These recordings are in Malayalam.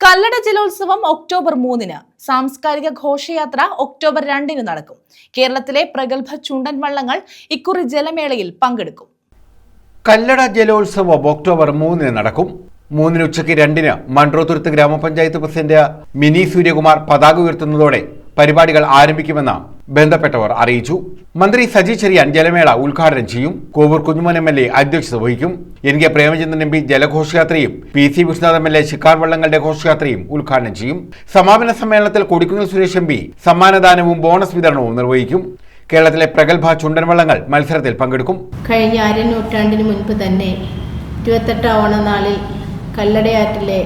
കല്ലട ജലോത്സവം ഒക്ടോബർ മൂന്നിന് സാംസ്കാരിക ഘോഷയാത്ര ഒക്ടോബർ രണ്ടിന് നടക്കും. കേരളത്തിലെ പ്രഗത്ഭ ചുണ്ടൻ വള്ളങ്ങൾ ഇക്കുറി ജലമേളയിൽ പങ്കെടുക്കും. കല്ലട ജലോത്സവം ഒക്ടോബർ മൂന്നിന് നടക്കും. മൂന്നിന് ഉച്ചയ്ക്ക് രണ്ടിന് മൺട്രോത്തുരുത്ത് ഗ്രാമപഞ്ചായത്ത് പ്രസിഡന്റ് മിനി സൂര്യകുമാർ പതാക ഉയർത്തുന്നതോടെ പരിപാടികൾ ആരംഭിക്കുമെന്ന് ബന്ധപ്പെട്ടവർ അറിയിച്ചു. മന്ത്രി സജി ചെറിയാൻ ജലമേള ഉദ്ഘാടനം ചെയ്യും. Kovoor Kunjumon M L A അധ്യക്ഷത വഹിക്കും. N K Premachandran M P ജലഘോഷയാത്രയും P C Vishnunath M L A shikar വള്ളങ്ങളുടെ ഘോഷയാത്രയും ഉദ്ഘാടനം ചെയ്യും. സമാപന സമ്മേളനത്തിൽ കൊടിക്കുന്നിൽ സുരേഷ് എം പി സമ്മാനദാനവും ബോണസ് വിതരണവും നിർവഹിക്കും. കേരളത്തിലെ പ്രഗത്ഭ ചുണ്ടൻവള്ളങ്ങൾ മത്സരത്തിൽ പങ്കെടുക്കും. കഴിഞ്ഞ അരനൂറ്റാണ്ടിന് മുൻപ് തന്നെ ഇരുപത്തെട്ടാം ഓണനാളിൽ കല്ലടയാറ്റിലെ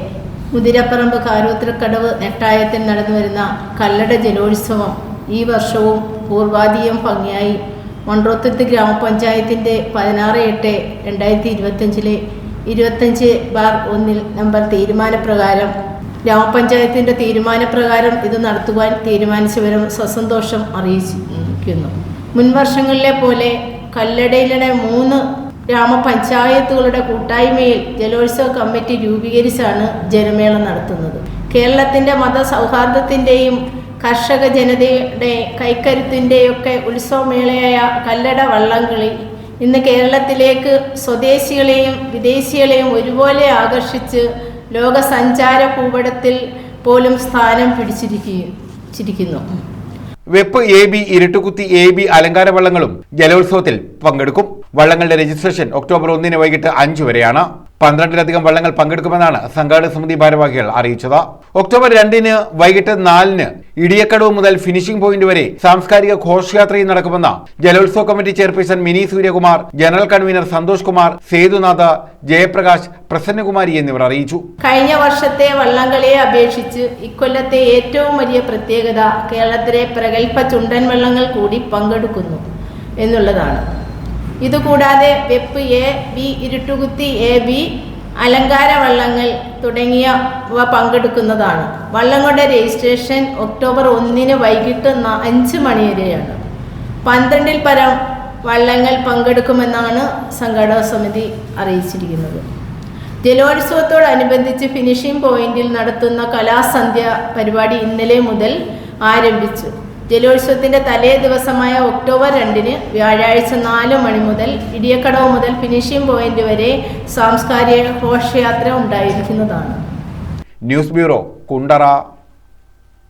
മുതിരപ്പറമ്പ് കാരൂത്രക്കടവ് നെട്ടായത്തിൽ നടന്നു വരുന്ന കല്ലട ജലോത്സവം ഈ വർഷവും പൂർവാധികം ഭംഗിയായി. മൺട്രോത്തുരുത്ത് ഗ്രാമപഞ്ചായത്തിന്റെ പതിനാറ് എട്ട് രണ്ടായിരത്തി ഇരുപത്തഞ്ചിലെ ഇരുപത്തഞ്ച് ബാർ ഒന്നിൽ നമ്പർ തീരുമാനപ്രകാരം ഗ്രാമപഞ്ചായത്തിന്റെ തീരുമാനപ്രകാരം ഇത് നടത്തുവാൻ തീരുമാനിച്ചവരും സസന്തോഷം അറിയിച്ചിരിക്കുന്നു. മുൻ വർഷങ്ങളിലെ പോലെ കല്ലടയിലെ മൂന്ന് ഗ്രാമപഞ്ചായത്തുകളുടെ കൂട്ടായ്മയിൽ ജലോത്സവ കമ്മിറ്റി രൂപീകരിച്ചാണ് ജനമേള നടത്തുന്നത്. കേരളത്തിന്റെ മതസൗഹാർദ്ദത്തിന്റെയും കർഷക ജനതയുടെ കൈക്കരുത്തിന്റെയൊക്കെ ഉത്സവമേളയായ കല്ലട വള്ളംകളി ഇന്ന് കേരളത്തിലേക്ക് സ്വദേശികളെയും വിദേശികളെയും ഒരുപോലെ ആകർഷിച്ച് ലോക സഞ്ചാര ഭൂപടത്തിൽ പോലും സ്ഥാനം പിടിച്ചിരിക്കുന്നു വെപ്പ് എ ബി ഇരുട്ടുകുത്തി എ ബി അലങ്കാര വള്ളങ്ങളും ജലോത്സവത്തിൽ പങ്കെടുക്കും. വള്ളങ്ങളുടെ രജിസ്ട്രേഷൻ ഒക്ടോബർ ഒന്നിന് വൈകിട്ട് അഞ്ചു വരെയാണ്. പന്ത്രണ്ടിലധികം വള്ളങ്ങൾ പങ്കെടുക്കുമെന്നാണ് സംഘാടക സമിതി ഭാരവാഹികൾ അറിയിച്ചത്. ഒക്ടോബർ രണ്ടിന് വൈകിട്ട് നാലിന് ഇടിയക്കടവ് മുതൽ ഫിനിഷിംഗ് പോയിന്റ് വരെ സാംസ്കാരിക ഘോഷയാത്രയും നടക്കുമെന്ന് ജലോത്സവ committee chairperson Mini Suryakumar general convener Santhosh Kumar Sethunath Jayaprakash Prasannakumari എന്നിവർ അറിയിച്ചു. കഴിഞ്ഞ വർഷത്തെ വള്ളംകളിയെ അപേക്ഷിച്ച് ഇക്കൊല്ലത്തെ ഏറ്റവും വലിയ പ്രത്യേകത കേരളത്തിലെ പ്രഗത്ഭ ചുണ്ടൻ വള്ളങ്ങൾ കൂടി പങ്കെടുക്കുന്നു എന്നുള്ളതാണ്. ഇതുകൂടാതെ വെപ്പ് എ ബി ഇരുട്ടുകുത്തി എ ബി അലങ്കാര വള്ളങ്ങൾ തുടങ്ങിയവ പങ്കെടുക്കുന്നതാണ്. വള്ളങ്ങളുടെ രജിസ്ട്രേഷൻ ഒക്ടോബർ ഒന്നിന് വൈകിട്ട് അഞ്ച് മണി വരെയാണ് പന്ത്രണ്ടിൽ പരം വള്ളങ്ങൾ പങ്കെടുക്കുമെന്നാണ് സംഘാടക സമിതി അറിയിച്ചിരിക്കുന്നത്. ജലോത്സവത്തോടനുബന്ധിച്ച് ഫിനിഷിംഗ് പോയിന്റിൽ നടത്തുന്ന കലാസന്ധ്യ പരിപാടി ഇന്നലെ മുതൽ ആരംഭിച്ചു. ജലോത്സവത്തിന്റെ തലേ ദിവസമായ ഒക്ടോബർ രണ്ടിന് വ്യാഴാഴ്ച നാല് മണി മുതൽ ഇടിയക്കടവ് മുതൽ ഫിനിഷിംഗ് പോയിന്റ് വരെ സാംസ്കാരിക ഘോഷയാത്ര ഉണ്ടായിരിക്കുന്നതാണ്. News bureau Kundara.